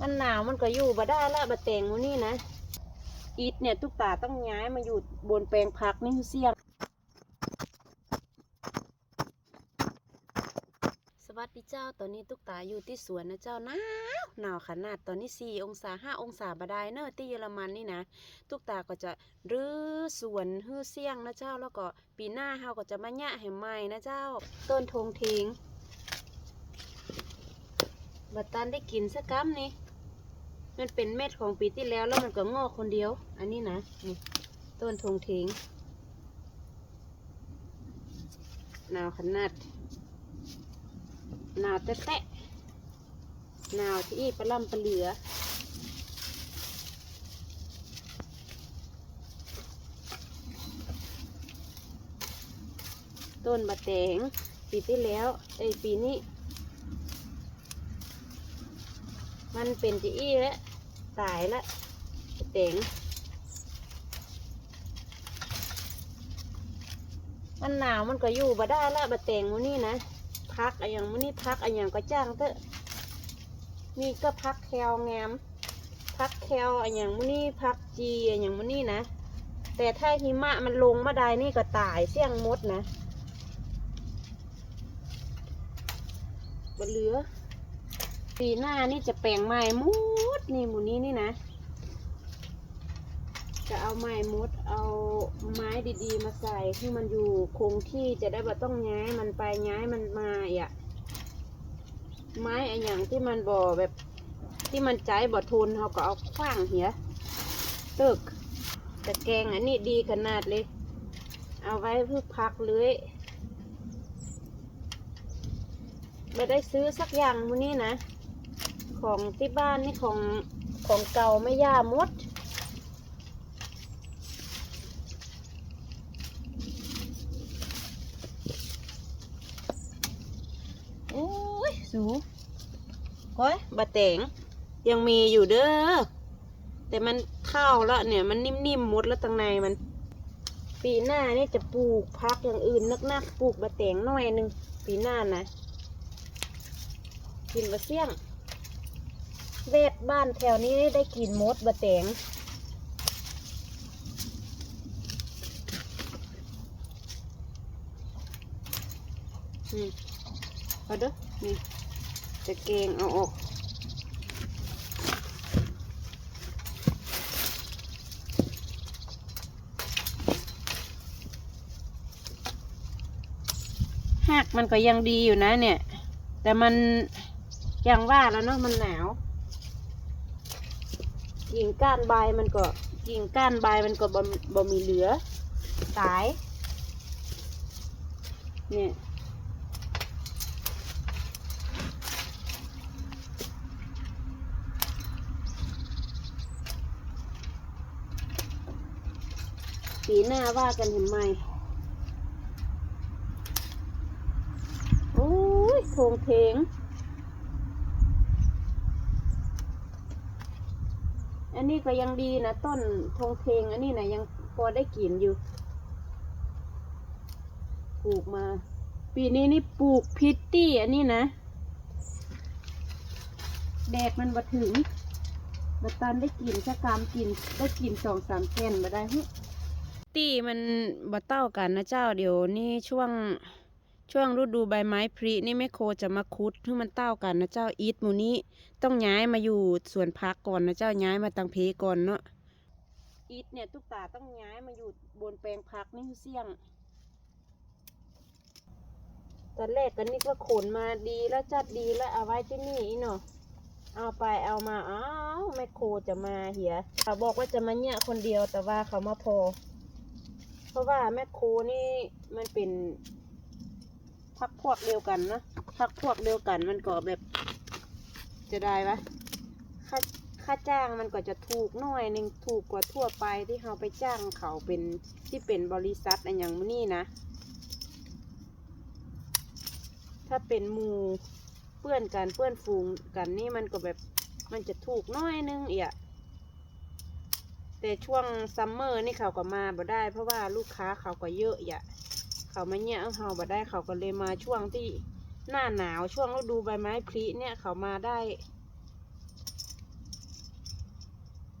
มันหนาวมันก็อยู่บ่ได้ละบะแตงมื้อนี้นะอีทเนี่ยตุ๊กตาต้องย้ายมาอยู่บนแปลงผักนี่คือเสี่ยง สวัสดีเจ้า ตอนนี้ตุ๊กตาอยู่ที่สวนนะเจ้าหนาวหนาวขนาดตอนนี้สี่องศาห้าองศาบาได้เนอะที่เยอรมันนี่นะตุ๊กตาก็จะรื้อสวนฮื้อเสี่ยงนะเจ้า แล้วก็ปีหน้าเฮาก็จะมาแยะให้ใหม่นะเจ้า ต้นทงเทงบัดตันได้กินสักกำนี่ มันเป็นเม็ดของปีที่แล้วแล้วมันก็งอกคนเดียว อันนี้นะนี่ต้นทงเทงนาวขนาดนาวแตะนาวที่อีปลาล่ำปลาเหลือต้นบะแตงปีที่แล้วไอยปีนี้ มันเป็นจีอี้แล้ว ตายละแตงมันหนาวมันก็อยู่บ่ได้ละบะแตงวันนี้นะพักอะอย่างมื้อนี้พักอะอย่างก็จ้างเถอะมีก็พักแคลงามพักแคลอะอย่างมื้อนี้พักจีอะอย่างมื้อนี้นะแต่ถ้าหิมะมันลงมาได้นี่ก็ตายเสี่ยงมดนะบเหลือปีหน้านี่จะแปลงไม้มุด นี่หมูนี้นี่นะ จะเอาไม้มดเอาไม้ดีๆ มาใส่ให้มันอยู่คงที่จะได้บ่ต้องย้ายมันไปย้ายมันมาอะไม้ไอะอย่างที่มันบ่แบบ ที่มันใจบ่ทนเขาก็เอาขว้างเหียตึกแต่แกงอันนี้ดีขนาดเลย เอาไว้เพื่อพักเลยไม่ได้ซื้อสักอย่างมื้อนี้นะ ของที่บ้านนี่ของของเก่าไม่ย่ามด โอ้ย สูก้อยบะแตงยังมีอยู่เด้อ แต่มันเข้าแล้วเนี่ย มันนิ่มๆมดแล้วตังในมัน ปีหน้านี่จะปลูกพักอย่างอื่นนักๆปลูกบะแตงหน่อยหนึ่งปีหน้านะกินบะเสี่ยง เวทบ้านแถวนี้ได้กินมดบะแตงอืมเอาเด้อนี่จะเกงเอาออกหักมันก็ยังดีอยู่นะเนี่ย แต่มันยังว่าแล้วเนาะมันหนาว กิ่งก้านใบมันก็กิ่งก้านใบมันก็บ่บ่มีเหลือตาย เนี่ยปีหน้าว่ากันเห็นไหมโอ้ยโทงเทง อันนี้ก็ยังดีนะต้นทงเทงอันนี้นะยังพอได้กินอยู่ ปลูกมา ปีนี้นี่ปลูกพิตตี้อันนี้นะแดดมันมาถึงบัดตันได้กินสักกามกินได้กินสองสามแกนมาได้ฮะตี้มันบ่เต้ากันนะเจ้าเดี๋ยวนี่ช่วง ช่วงฤดูใบไม้ผลินี่แม่โคจะมาคุดให้มันเต้ากันนะเจ้าอีทมูนี้ต้องย้ายมาอยู่สวนพักก่อนนะเจ้าย้ายมาตังเพก่อนเนาะอีทเนี่ยตุ๊กตาต้องย้ายมาอยู่บนแปลงพักนี่เสี่ยงตอนแรกก็นึกว่าขนมาดีแล้วจัดดีแล้วเอาไว้ที่นี่เนาะเอาไปเอามาอ้าวแม่โคจะมาเหียเขาบอกว่าจะมาเนี่ยคนเดียวแต่ว่าเขามาพอ เพราะว่าแม่โคนี่มันเป็น พักพวกเดียวกันนะพักพวกเดียวกันมันก็แบบ จะได้ปะค่าค่าจ้างมันก็จะถูกน่อยหนึ่งถูกกว่าทั่วไปที่เราไปจ้างเขาเป็นที่เป็นบริษัทอะไรอย่างนี้นะ ถ้าเป็นมูเพื่อนกันเพื่อนฝูงกันนี่มันก็แบบมันจะถูกน้อยนึงเอียแต่ช่วงซัมเมอร์นี่เขาก็มาบ่ได้ เพราะว่าลูกค้าเขาก็เยอะอย่า เขามาเนี่ยเอาเขาบ่ได้เขาก็เลยมาช่วงที่หน้าหนาวช่วงฤดูใบไม้ผลิเนี่ยเขามาได้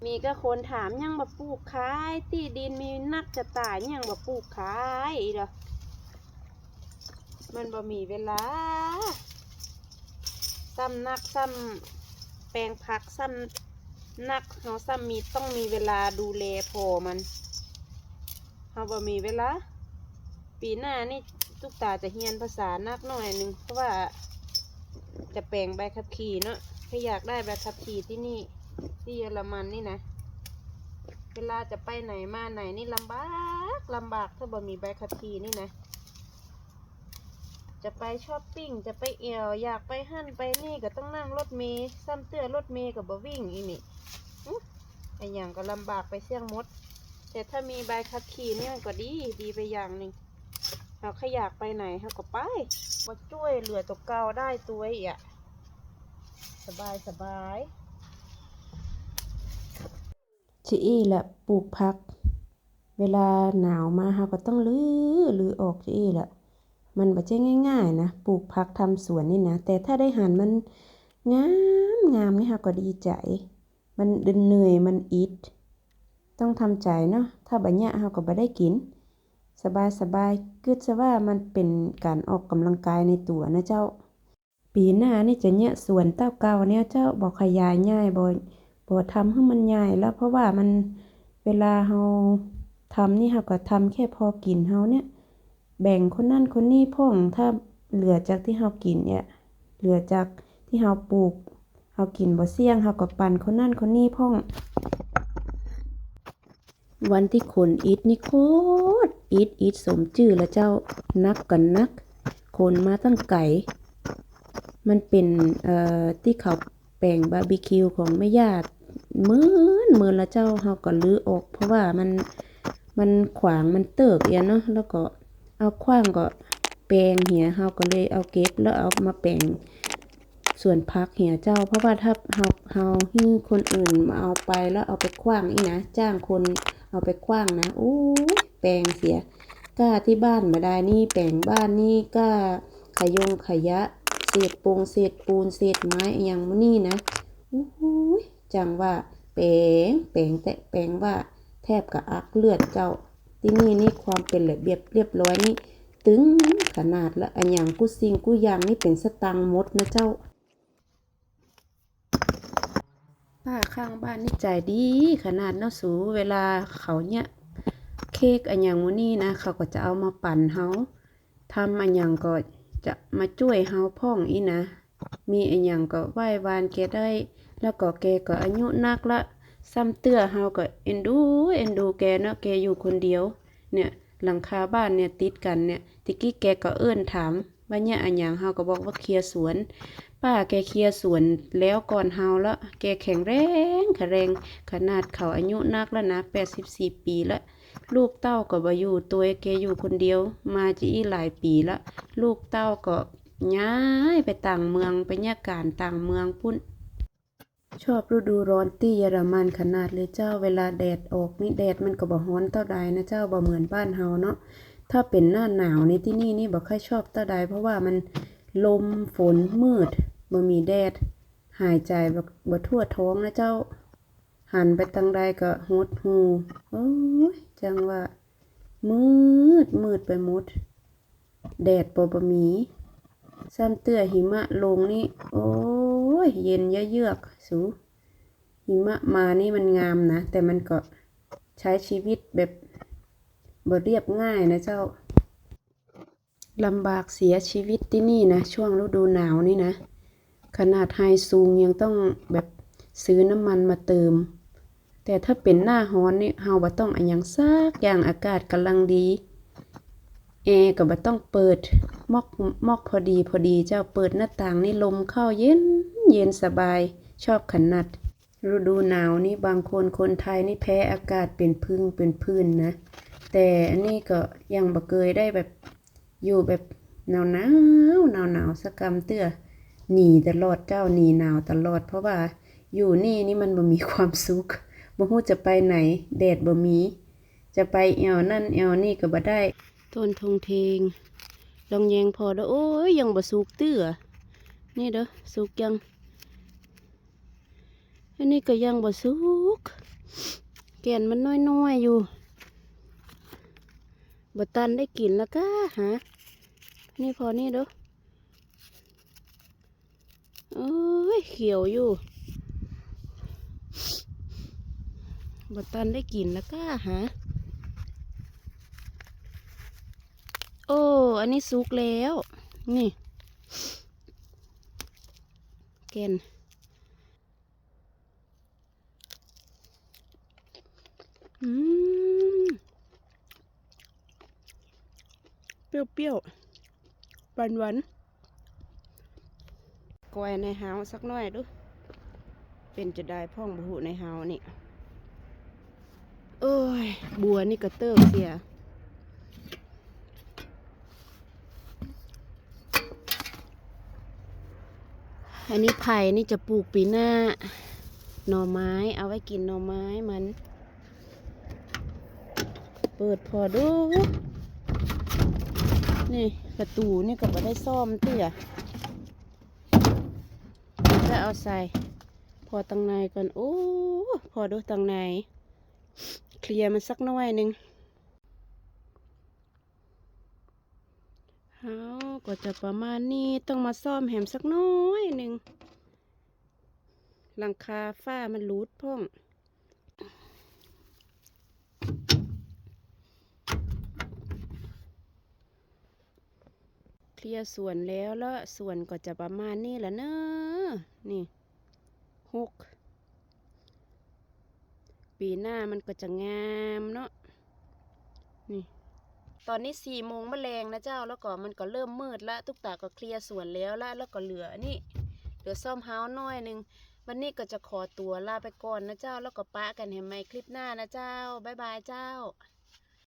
มีก็คนถามยังมาปลูกขายที่ดินมีนักจะตายยังมาปลูกขายเด้อมันบ่มีเวลาซ้ำนักซ้ำแปลงผักซ้ำนักเฮาซ้ำมีต้องมีเวลาดูแลพอมันเฮาบ่มีเวลา ปีหน้านี่ทุกตาจะเฮียนภาษานักหน่อยหนึงเพราะว่าจะแปลงใบขับขี่เนาะถ้าอยากได้ใบขับขี่ที่นี่ ที่เยอรมันนี่นะ เวลาจะไปไหนมาไหนนี่ลำบากลำบากถ้าบ่มีใบขับขี่นี่นะ จะไปช้อปปิ้งจะไปเอวอยากไปหั่นไปนี่ก็ต้องนั่งรถเมย์ซ้ำเตื้อรถเมย์กับบ่วิ่งอีนี่อื้อไออย่างก็ลำบากไปเสี่ยงมด แต่ถ้ามีใบขับขี่นี่มันก็ดีดีไปอย่างหนึ่ง เราขยากไปไหนเราก็ไปมาช่วยเหลือตัวเก่าได้ตัวอีอะสบายสบายชิอี้แหละปลูกผัก เวลาหนาวมาเราก็ต้องลื้อลื้อออกชิอี้แหละมันบ่ใช่ง่าย ๆ นะปลูกผักทำสวนนี่นะแต่ถ้าได้หันมันงามงามนี่เราก็ดีใจ มันเดินเหนื่อยมันอิดต้องทำใจเนาะถ้าบัดเนี้ยเราก็บ่ได้กิน สบายสบายๆคิดซะว่ามันเป็นการออกกำลังกายในตัวนะเจ้า ปีหน้านี่จะเนี่ยส่วนเต้าเก่าเนี่ยเจ้าบ่ขยายง่ายบ่บ่ทำให้มันใหญ่แล้วเพราะว่ามันเวลาเราทำนี่เราก็ทำแค่พอกินเฮาเนี่ย แบ่งคนนั่นคนนี้พ่องถ้าเหลือจากที่เรากินเนี่ยเหลือจากที่เราปลูกเรากินบ่เสี่ยงเราก็ปั่นคนนั่นคนนี้พ่อง วันที่ขนอิฐนี่โคตรอิฐอิฐสมชื่อแล้วเจ้านักกันนักขนมาตั้งไก่ มันเป็นเอ่อที่เขาแปลงบาร์บีคิวของแม่ญาติหมื่นหมื่นละเจ้าเฮาก็ลื้อออก เพราะว่ามันมันขวางมันเติกเอียเนาะแล้วก็เอาขว้างก็แปลงเหียเฮาก็เลยเอาเก็บแล้วเอามาแปลงส่วนพักเหียเจ้า เพราะว่าถ้าเฮาเฮาให้คนอื่นมาเอาไปแล้วเอาไปขว้างอีนะจ้างคน เอาไปขว้างนะโอ้ยแปลงเสียกล้าที่บ้านมาได้นี่แปลงบ้านนี่กล้าขยงขยะเศษปูงเศษปูนเศษไม้อย่างนี้นะโอ้ยจังว่าแปลงแปลงแต่แปลงว่าแทบกับอักเลือดเจ้า ที่นี่นี่ความเป็นระเบียบเรียบร้อยนี่ตึงขนาดละอันอย่างกูสิ่งกูอย่างนี่เป็นสตังมดนะเจ้า ป้าข้างบ้านนี่ใจดีขนาดเนาะสูเวลาเขาเนี่ยเค้กอันอย่างมื้อนี้นะ เขาก็จะเอามาปั่นเฮาทำอันอย่างก็จะมาช่วยเฮาพ่องอีนะ มีอันอย่างก็ไหว้วานแกได้ แล้วก็แกก็อายุนักละซ้ำเตื้อเฮาก็เอ็นดูเอ็นดูแกเนาะแกอยู่คนเดียว เนี่ยหลังคาบ้านเนี่ยติดกันเนี่ยติกี้แกก็เอิ้นถามว่าเนี่ยอันอย่างเฮาก็บอกว่าเคลียร์สวน ป้าแกเคลียร์สวนแล้วก่อนเฮาแล้วแกแข็งแรงแข็งแรงขนาดเขาอายุนักแล้วนะ84ปีละลูกเต้าก็บ่อยู่ตัวแกอยู่คนเดียว มาจีหลายปีละลูกเต้าก็ย้ายไปต่างเมืองไปเนี่ยการต่างเมืองพุ่น ชอบฤดูร้อนที่เยอรมันขนาดเลยเจ้าเวลาแดดออกนี่แดดมันก็บ่ร้อนเท่าใดนะเจ้าบ่เหมือนบ้านเฮาเนาะถ้าเป็นหน้าหนาวในที่นี่นี่บ่ค่อยชอบเท่าใดเพราะว่ามันลมฝนมืด บ่มีแดด หายใจบ่บ่ทั่วท้องนะเจ้า หันไปทางใดก็หดหูโอ้ยจังว่า มืดมืดไปหมด แดดบ่บ่มีซ้ำเตื้อหิมะลงนี่ โอ้ย เย็นเยือกสู หิมะมานี่มันงามนะ แต่มันก็ใช้ชีวิตแบบบ่เรียบง่ายนะเจ้าลำบากเสียชีวิตที่นี่นะ ช่วงฤดูหนาวนี่นะ ขนาดไฮซูงยังต้องแบบซื้อน้ำมันมาเติม แต่ถ้าเป็นหน้าร้อนนี่เฮาบ่ต้องอันยังซักอย่างอากาศกำลังดีแอร์ก็บ่ต้องเปิดมอกมอกพอดีพอดีเจ้าเปิดหน้าต่างนี่ลมเข้าเย็นเย็นสบายชอบขนาดฤดูหนาวนี่บางคนคนไทยนี่แพ้อากาศเป็นพึ่งเป็นพื้นนะ แต่อันนี้ก็ยังบ่เคยได้แบบอยู่แบบหนาวหนาวหนาวหนาวสักกำเตื้อ หนีตลอดเจ้าหนีหนาวตลอด เพราะว่าอยู่นี่นี่มันบ่มีความสุขบ่ฮู้จะไปไหนแดดบ่มี จะไปแอวนั่นแอวนี่ก็บ่ได้ต้นทงเทงลองแยงพอแล้วโอ้ยยังบ่สุกเตื้อนี่เด้อสุกยังอันนี้ก็ยังบ่สุกกแก่นมันน้อยๆอยู่บ่ตันได้กินแล้วก็ฮะนี่พอนี่เดู โอ้ยเขียวอยู่บตันได้กินแล้วก็ฮะโอ้ อันนี้สุกแล้ว นี่แก่นอืม เปรี้ยวๆหวานๆ กอยในหาวสักหน่อยดู เป็นจะได้พ่องบุหุในหาวนี่เอ้ย บัวนี่กระเติบเสียอันนี้ไผ่นี่จะปลูกปีหน้า หน่อไม้ เอาไว้กินหน่อไม้มัน เปิดพอดู นี่ประตูนี่ก็บ่ได้ซ่อมเตี้ย เอาใส่ พอตังในก่อนโอ้พอดูตังใน เคลียร์มันสักน้อยหนึ่งเอาก็จะประมาณนี้ต้องมาซ่อมแหมสักน้อยหนึ่งหลังคาฝ้ามันรูดพ่อง ลียส่วนแล้วแล้วส่วนก็จะประมาณนี้แหละเนอะนี่หกปีหน้ามันก็จะงามเนาะนี่ตอนนี้สี่โมงมะแรงนะเจ้าแล้วก็มันก็เริ่มมืดละตุ๊กตาก็เคลียร์ส่วนแล้วละแล้วก็เหลือนี่เหลือซ่อมเฮาส์น้อยหนึ่งวันนี้ก็จะขอตัวลาไปก่อนนะเจ้า แล้วก็ปะกันเห็นไหมคลิปหน้านะเจ้าบ๊ายบายเจ้า